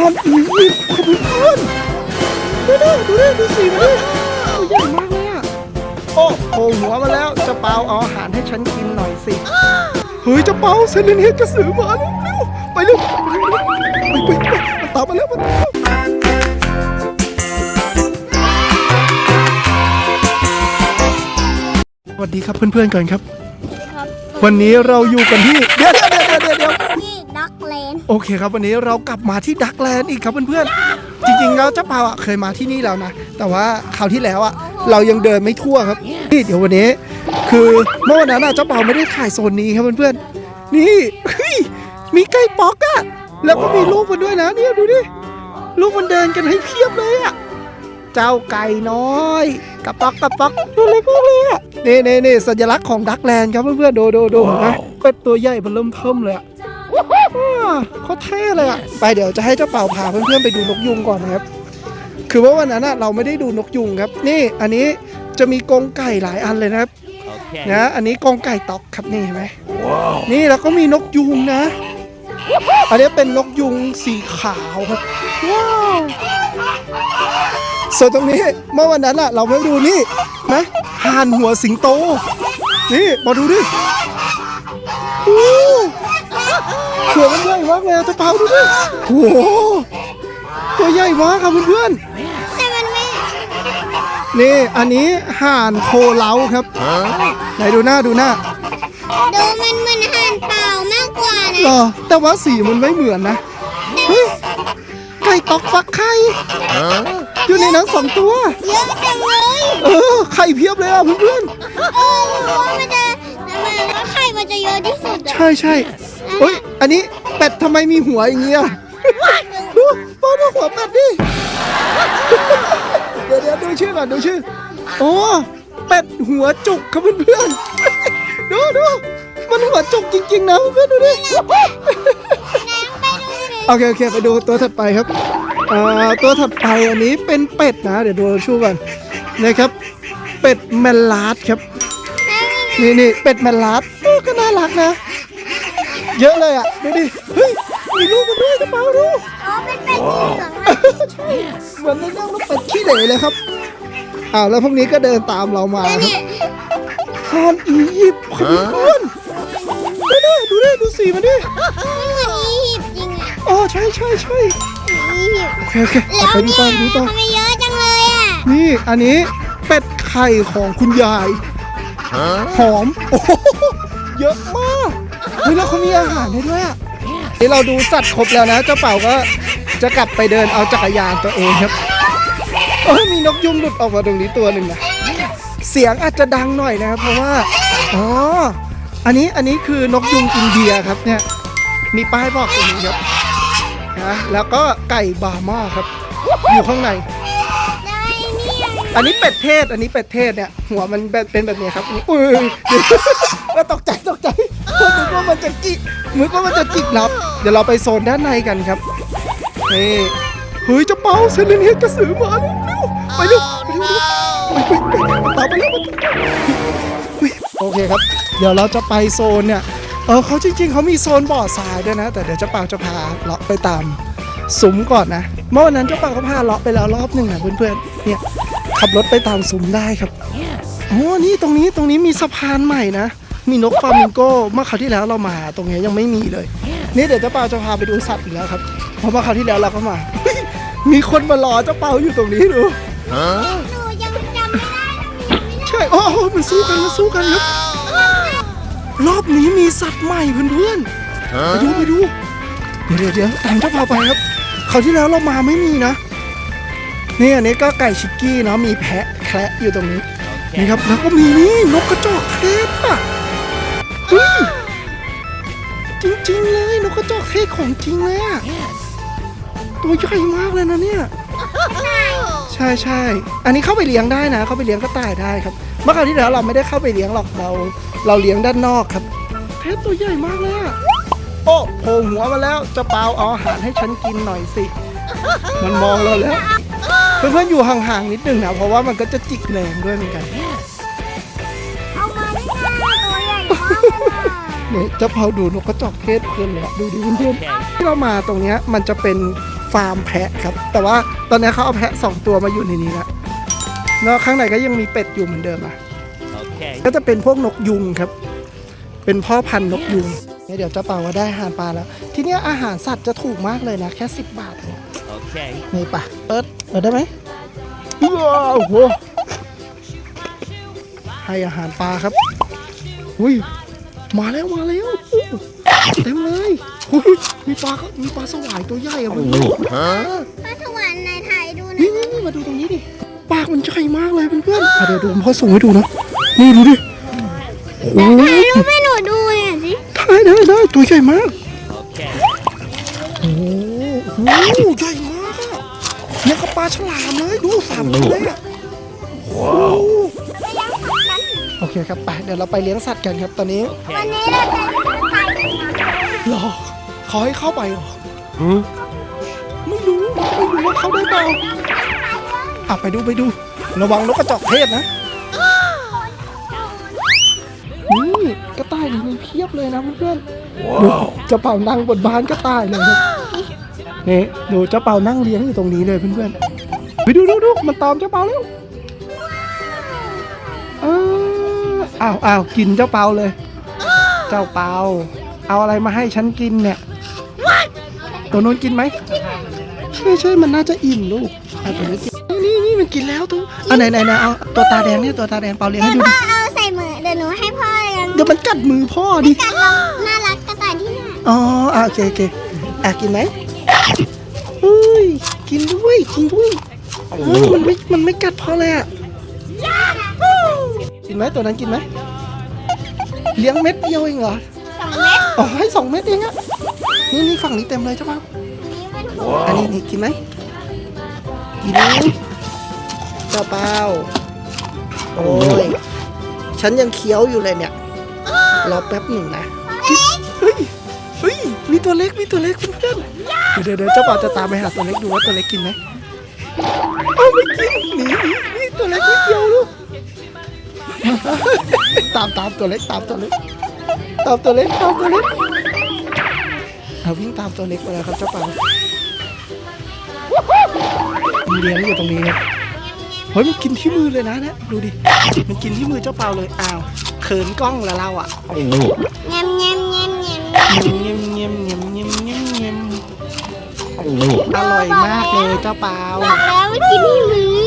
านอียิปต์ครับเพื่อนดูดิดูดิดูสีมันดิตัวใหญ่มากเลยอะโอ้โผล่หัวมาแล้วจะเปาเอาอาหารให้ฉันกินหน่อยสิเฮ้ยจะเปาเซเลนเฮดกระสือมาแล้วเร็วไปเร็วไปไปไปมันตามมาแล้วมันตามสวัสดีครับเพื่อนๆก่อนครับครับวันนี้เราอยู่กันที่เดี๋ยว โอเคครับวันนี้เรากลับมาที่ดักแลนด์อีกครับเพื่อนๆจริงๆแล้วเจ้าเปาอะเคยมาที่นี่แล้วนะ แต่ว่าคราวที่แล้วอะเรายังเดินไม่ทั่วครับนี่เดี๋ยววันนี้ คือเมื่อวันนั้นอะเจ้าเปาไม่ได้ถ่ายโซนนี้ครับเพื่อนๆนี่เฮ้ยมีไก่ป๊อกอะแล้วก็มีลูกมันด้วยนะเนี่ยดูดิลูกมันเดินกันให้เพียบเลยอะเจ้าไก่น้อยกระป๊อกกระป๊อกดูเล็กมากเลยอะนี่นี่นี่สัญลักษณ์ของดักแลนด์ครับเพื่อนๆดูดูดูเห็นไหมเป็ดตัวใหญ่มันเริ่มเทิมเลยอะอ่า เขาเท่เลยอะ ไปเดี๋ยวจะให้เจ้าเป่าพาเพื่อนๆไปดูนกยุงก่อนนะครับ คือว่าวันนั้นน่ะเราไม่ได้ดูนกยุงครับ นี่อันนี้จะมีกรงไก่หลายอันเลยนะครับ Okay. นะ อันนี้กรงไก่ตอกครับนี่เห็นไหมนี่แล้วก็มีนกยุงนะ อันนี้เป็นนกยุงสีขาวครับ ว้าวส่วนตรงนี้เมื่อวันนั้นอะเราไม่ดูนี่นะห่านหัวสิงโต นี่มาดูดิอู้ หัวมันใหญ่มากเลยอะเจ้าดูดิโอ้โหตัวใหญ่มากครับเพื่อนๆแต่มันไม่นี่อันนี้ห่านโคเล้าครับไหนดูหน้าดูหน้าดูมันเหมันห่านเปล่ามากกว่าเหรนะอแต่ว่าสีมันไม่เหมือนนะเฮ้ยไก่ตอกฟักไข่อยู่ในนั้นสองตัว เยอะจังเลยเออไข่เพียบเลยอะเพื่อนเออหรือว่ามันจะทำไมว่าไข่มันจะเยอะที่สุดๆอะใช่ใช่เฮ้ย อันนี้เป็ดทำไมมีหัวอย่างเงี้ยดูป้าดูหัวเป็ดดิ เดี๋ยวเดี๋ยวดูชื่อก่อนดูชื่อ โอ้เป็ดหัวจุกครับเพื่อนๆ ดูดูมันหัวจุกจริงๆนะเพื่อนๆดูดิ โอเคโอเคไปดูตัวถัดไปครับเอ่อตัวถัดไปอันนี้เป็นเป็ดนะ เดี๋ยวดูชูก่อนนะครับ เป็ดแมลลาดครับ นี่นี่เป็ดแมลลาดเออก็น่ารักนะ เยอะเลยอะดูดิเฮ้ยมีลูกมันด้วยกระเป๋าดูอ๋อเป็นเป็ดสีเหลืองอะใช่เหมือนในเรื่องรถเป็ดขี้เหร่เลยครับอ้าวแล้วพวกนี้ก็เดินตามเรามาแล้วครับเนี่ยฮานอียิปต์ครับเพื่อนดูดิดูดิดูสีมันดิมันเหมือนอียิปต์จริงอะอ๋อใช่ใช่ใช่อียิปต์โอเคโอเคแล้วไปดูเนี่ยต่อไปดูต่อทำไมเยอะจังเลยอะนี่อันนี้เป็ดไข่ของคุณยาย หอมโอ้โหเยอะมากเฮ้ยแล้วเขามีอาหารให้ด้วยอะนี่เราดูสัตว์ครบแล้วนะเจ้าเป่าก็จะกลับไปเดินเอาจักรยานตัวเองครับเอ้ยมีนกยุงหลุดออกมาตรงนี้ตัวหนึ่งนะเสียงอาจจะดังหน่อยนะครับ เพราะว่าอ๋ออันนี้อันนี้คือนกยุงอินเดียครับเนี่ยมีป้ายบอกตรงนี้ครับนะแล้วก็ไก่บาร์มาครับ อยู่ข้างใน อันนี้เป็ดเทศ อันนี้เป็ดเทศเนี่ย หัวมันเป็นเป็นแบบนี้ครับอุ้ย แล้วตกใจตกใจนึกว่ามันจะจิกนึกว่ามันจะจิกเราเดี๋ยวเราไปโซนด้านในกันครับนี่เฮ้ยเจะเป่าเซเลนเฮดกระสือมาแล้วเร็วไปเร็วไปเร็วไปไปไปตามไปแล้วเฮ้ยโอเคครับ เดี๋ยวเราจะไปโซนเนี่ยเออเขาจริง ๆเขามีโซนบ่อทรายด้วยนะ แต่เดี๋ยวเจ้าเป่าจะพาเลาะไปตามซุ้มก่อนนะ เมื่อวันนั้นเจ้าเป่าก็พาเลาะไปแล้วรอบหนึ่งนะเพื่อนๆเนี่ยขับรถไปตามซุ้มได้ครับอ๋อนี่ตรงนี้ตรงนี้มีสะพานใหม่นะ มีนกฟลามิงโก้เมื่อคราวที่แล้วเรามาตรงนี้ยังไม่มีเลย นี่เดี๋ยวเจ้าเปาจะพาไปดูสัตว์อีกแล้วครับ เพราะเมื่อคราวที่แล้วเราก็มาเฮ้ยมีคนมารอเจ้าเปาอยู่ตรงนี้ดูหนูยังจำไม่ได้นะมีไม่ได้ใช่โอ้โหมันสู้กันมันสู้กันครับรอบนี้มีสัตว์ใหม่เพื่อนๆไปดูไปดูเดี๋ยวเดี๋ยวเดี๋ยวตามเจ้าเปาไปครับคราวที่แล้วเรามาไม่มีนะนี่อันนี้ก็ไก่ชิกกี้เนาะมีแพะแคระอยู่ตรงนี้นี่ครับแล้วก็มีนี่นกกระจอกเทศอะเฮ้ย จริงๆเลยนกกระจอกเทศของจริงเลยอะตัวใหญ่มากเลยนะเนี่ย ใช่ใช่อันนี้เข้าไปเลี้ยงได้นะ เข้าไปเลี้ยงก็ตายได้ครับ เมื่อคราวที่แล้วเราไม่ได้เข้าไปเลี้ยงหรอกเราเราเลี้ยงด้านนอกครับเทศตัวใหญ่มากเลยอะโอ้โผล่หัวมาแล้วเจะเปาเอาอาหารให้ฉันกินหน่อยสิ มันมองเราแล้ว เพื่อนๆอยู่ห่างๆนิดนึงนะเพราะว่ามันก็จะจิกแรงด้วยเหมือนกัน นี่ยเจะเผาดูนกกระจอกเทศเพลินเลยอะดูดิเพื่อนๆที่เรามาตรงเนี้ยมันจะเป็นฟฟาร์มแพะครับ แต่ว่าตอนนี้เขาเอาแพะสองตัวมาอยู่ในนี้แล้วแล้วข้างในก็ยังมีเป็ดอยู่เหมือนเดิมอะ Okay. ก็จะเป็นพวกนกยุงครับ เป็นพ่อพันธุ์นกยุงเนี่ยเดี๋ยวเจ้าเป่าว่าได้อาหารปลาแล้ว ที่เนี้ยอาหารสัตว์จะถูกมากเลยนะ แค่10บาทเอง Okay. นี่ปะเปิดเปิดได้ไหมว้าวโอ้โหให้อาหารปลาครับ อุ้ย มาแล้วมาแล้วเต็มเลยอุ้ยมีปลาก็มีปลาสวายตัวใหญ่อะคุณผู้ชมพระสวรรค์ในไทยดูนะนี่นี่นี่มาดูตรงนี้ดิปากมันใหญ่มากเลยเพื่อนๆอะเดี๋ยวดูผมพ่อส่งให้ดูนะนี่ดูดิโอ้โหถ่ายรูปให้หนูดูหน่อยสิได้ได้ได้ตัวใหญ่มาก Okay. โอ้โหโอ้โหใหญ่มากอะเนี่ยกับปลาฉลามเลยดูสามตัวเลยอะว้าว โอเคครับไปเดี๋ยวเราไปเลี้ยงสัตว์กันครับตอนนี้วัน Okay. นี้เราจะไปกันนะรอขอให้เข้าไปเหรอไม่รู้ไม่รู้ว่าเข้าได้เปล่าอะไปดูไปดู ระวังนกกระจอกเทศนะนี่กระต่ายนี่มีเพียบเลยนะเพื่อนๆดูเจ้าเป่านั่งบนบ้านกระต่ายเลยครับนี่ดูเจ้าเป่านั่งเลี้ยงอยู่ตรงนี้เลยเพื่อนๆไปดูดูดูมันตามเจ้าเป่าแล้ว ออ้าวอ้าวกินเจ้าเป่าเลย เจ้าเปา เอาอะไรมาให้ฉันกินเนี่ย ตัวนู้นกินไหมใช่ใช่มันน่าจะอิ่มลูกเอาตัวนี้กินนี่นี่มันกินแล้วตัวเอาไหนไหนไหนเอาตัวตาแดงเนี่ยตัวตาแดงเปาเลี้ยงให้ดูพ่ดิอเอาใส่มือเดี๋ยวหนูให้พ่อเลี้ยงเดี๋ยวมันกัดมือพ่อดิกันเราน่ารักกระต่ายที่ไหนอ๋ออะโอเคโอเคอะกินไหมเฮ้ยกินด้วยกินด้วยเฮ้ยมันไม่มันไม่กัดพ่อเลยอะ กินไหมตัวนั้นกินไหมเลี้ยงเม็ดเดียวเองเหรอสองเม็ดอ๋อให้สองเม็ดเองอะนี่นี่ฝั่งนี้เต็มเลยใช่ปะนี้เป็นหัวอันนี้นี่กินไหมกินไหมเจ้าเปล่าโอ้ยฉันยังเคี้ยวอยู่เลยเนี่ยรอแป๊บหนึ่งนะเฮ้ยเฮ้ยมีตัวเล็กมีตัวเล็กเพื่อนๆเดี๋ยวเดี๋ยวเจ้าเปล่าจะตามไปหาตัวเล็กดูว่าตัวเล็กกินไหมามตามตัวเล็กตามตัวเล็กตามตัวเล็กตามตัวเล็กเอาวิ่งตามตัวเล็กไปแล้วครับเจ้าป่ามีเลี้ยงอยู่ตรงนี้ครับเฮ้ยมันกินที่มือเลยนะเนี่ยดูดิมันกินที่มือเจ้าเปล่าเลยอ้าวเขินกล้องแล้วเราอะแงมแงมแงมแงมเงียมเงียมเงียมเงียมเงียมเงียมอร่อยมากเลยเจ้าเปล่าบอกแล้วไม่กินที่มือ